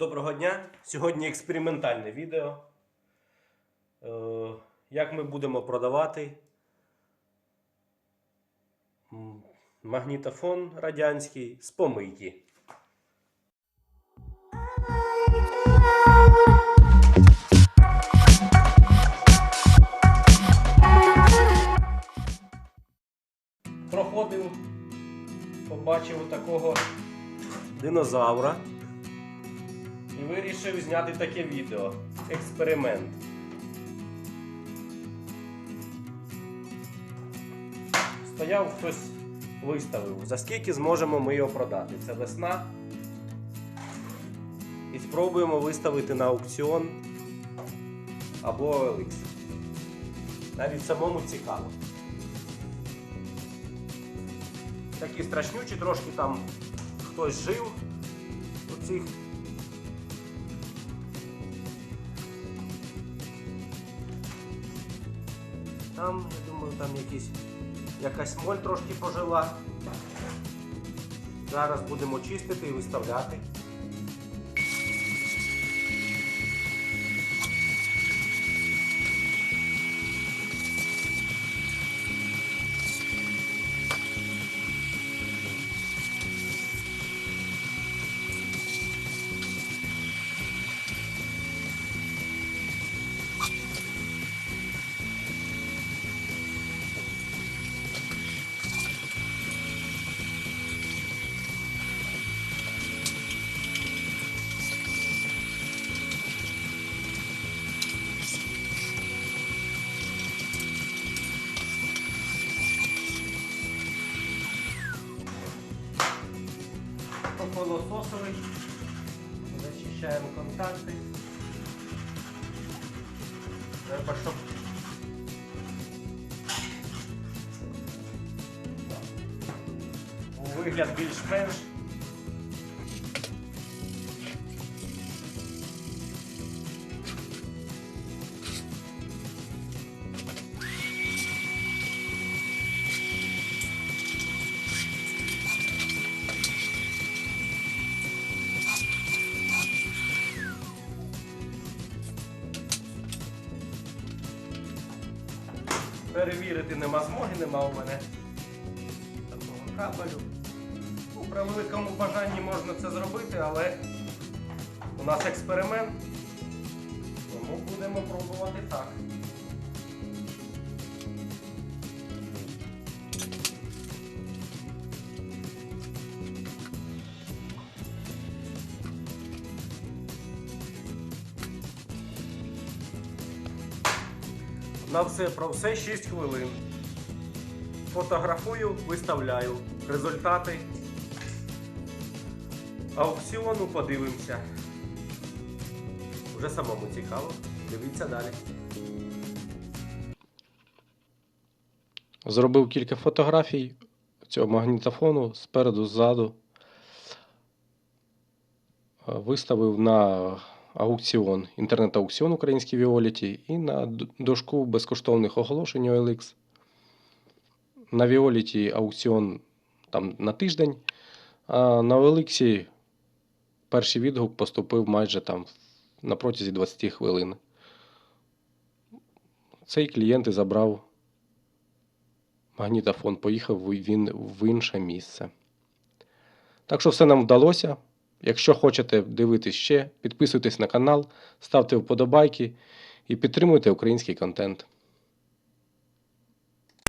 Доброго дня! Сьогодні експериментальне відео. Е, Як ми будемо продавати магнітофон радянський з помийки. Проходив, побачив такого динозавра і вирішив зняти таке відео. Експеримент. Стояв хтось виставив. За скільки зможемо ми його продати? Це весна. І спробуємо виставити на аукціон або OLX. Навіть самому цікаво. Такі страшнючі, трошки там хтось жив у цих Там, я думаю, там якісь, якась моль трошки пожила. Зараз будемо чистити і виставляти. Попилососовий. Зачищаємо контакти. Треба, щоб вигляд більш-менш. Перевірити нема змоги, нема у мене такого кабелю. Ну, при великому бажанні можна це зробити, але у нас експеримент. Тому будемо пробувати так. На все про все 6 хвилин. Фотографую, виставляю результати. Аукціону подивимося. Вже самому цікаво. Дивіться далі. Зробив кілька фотографій цього магнітофону спереду, ззаду. Виставив на аукціон, інтернет-аукціон український Віоліті і на дошку безкоштовних оголошень OLX. На Віоліті аукціон там на тиждень, а на OLX перший відгук поступив майже там на протязі 20 хвилин. Цей клієнт і забрав магнітофон, поїхав він в інше місце. Так що все нам вдалося. Якщо хочете дивитись ще, підписуйтесь на канал, ставте вподобайки і підтримуйте український контент.